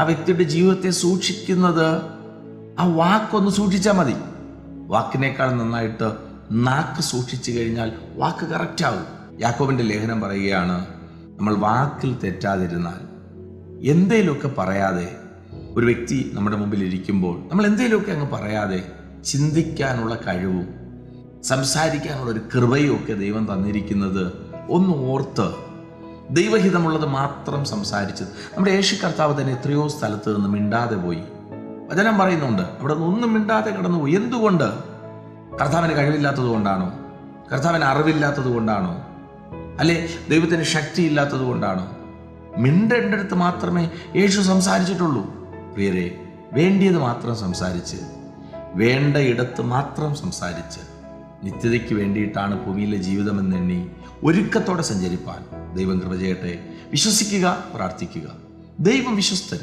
ആ വ്യക്തിയുടെ ജീവിതത്തെ സൂക്ഷിക്കുന്നത് ആ വാക്കൊന്ന് സൂക്ഷിച്ചാൽ മതി. വാക്കിനേക്കാൾ നന്നായിട്ട് നാക്ക് സൂക്ഷിച്ചു കഴിഞ്ഞാൽ വാക്ക് കറക്റ്റ് ആവും. യാക്കോബിന്റെ ലേഖനം പറയുകയാണ് നമ്മൾ വാക്കിൽ തെറ്റാതിരുന്നാൽ എന്തേലുമൊക്കെ പറയാതെ ഒരു വ്യക്തി നമ്മുടെ മുമ്പിൽ ഇരിക്കുമ്പോൾ നമ്മൾ എന്തേലുമൊക്കെ അങ്ങ് പറയാതെ ചിന്തിക്കാനുള്ള കഴിവും സംസാരിക്കാനുള്ള ഒരു കൃപയും ഒക്കെ ദൈവം തന്നിരിക്കുന്നത് ഒന്ന് ഓർത്ത് ദൈവഹിതമുള്ളത് മാത്രം സംസാരിച്ചത്. നമ്മുടെ യേശു കർത്താവ് തന്നെ എത്രയോ സ്ഥലത്ത് നിന്ന് മിണ്ടാതെ പോയി. വചനം പറയുന്നുണ്ട് അവിടെ ഒന്നും മിണ്ടാതെ കടന്നുപോയി എന്തുകൊണ്ട്? കർത്താവിന് കഴിവില്ലാത്തത് കൊണ്ടാണോ? കർത്താവിന് അറിവില്ലാത്തത് കൊണ്ടാണോ? അല്ലെ? ദൈവത്തിന് ശക്തിയില്ലാത്തത് കൊണ്ടാണോ? മിണ്ടേണ്ടടുത്ത് മാത്രമേ യേശു സംസാരിച്ചിട്ടുള്ളൂ. പ്രിയരെ വേണ്ടിയത് മാത്രം സംസാരിച്ച് വേണ്ട ഇടത്ത് മാത്രം സംസാരിച്ച് നിത്യതയ്ക്ക് വേണ്ടിയിട്ടാണ് ഭൂമിയിലെ ജീവിതമെന്നെണ്ണി ഒരുക്കത്തോടെ സഞ്ചരിപ്പാൻ. ദൈവം കൃപ ചെയ്യട്ടെ. വിശ്വസിക്കുക പ്രാർത്ഥിക്കുക. ദൈവം വിശ്വസ്തൻ.